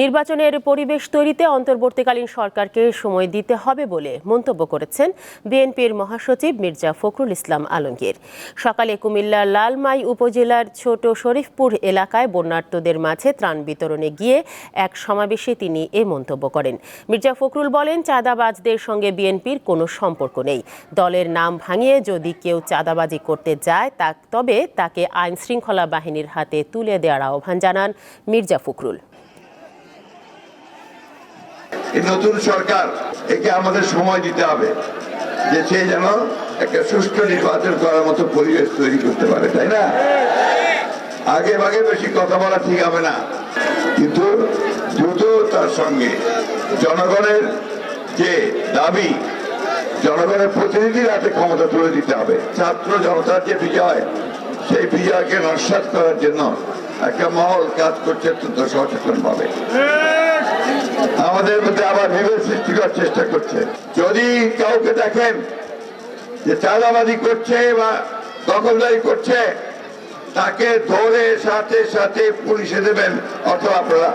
নির্বাচনের পরিবেশ তৈরিতে অন্তর্বর্তীকালীন সরকারকে সময় দিতে হবে বলে মন্তব্য করেছেন বিএনপির মহাসচিব মির্জা ফখরুল ইসলাম আলমগীর। সকালে কুমিল্লার লালমাই উপজেলার ছোট শরীফপুর এলাকায় বন্যার্তদের মাঝে ত্রাণ বিতরণে গিয়ে এক সমাবেশে তিনি এ মন্তব্য করেন। মির্জা ফখরুল বলেন, চাঁদাবাজদের সঙ্গে বিএনপির কোনো সম্পর্ক নেই। দলের নাম ভাঙিয়ে যদি কেউ চাঁদাবাজি করতে যায়, তা তবে তাকে আইন শৃঙ্খলা বাহিনীর হাতে তুলে দেওয়ার আহ্বান জানান মির্জা ফখরুল। এই নতুন সরকার, একে আমাদের সময় দিতে হবে যে সে যেন একটা সুষ্ঠু নির্বাচন করার মতো পরিবেশ তৈরি করতে পারে, তাই না? আগে ভাগে বেশি কথা বলা ঠিক হবে না। কিন্তু দ্রুত তার সঙ্গে জনগণের যে দাবি, জনগণের প্রতিনিধির হাতে ক্ষমতা তুলে দিতে হবে। ছাত্র জনতার যে বিজয়, সেই বিজয়কে নস্বাত করার জন্য একটা মহল কাজ করছে অত্যন্ত সচেতন ভাবে আমাদের মধ্যে আবার বিভেদ সৃষ্টি করার চেষ্টা করছে। যদি কাউকে দেখেন যে চাঁদাবাদি করছে বা দখলদারি করছে, তাকে ধরে সাথে সাথে পুলিশে দেবেন অথবা আপনারা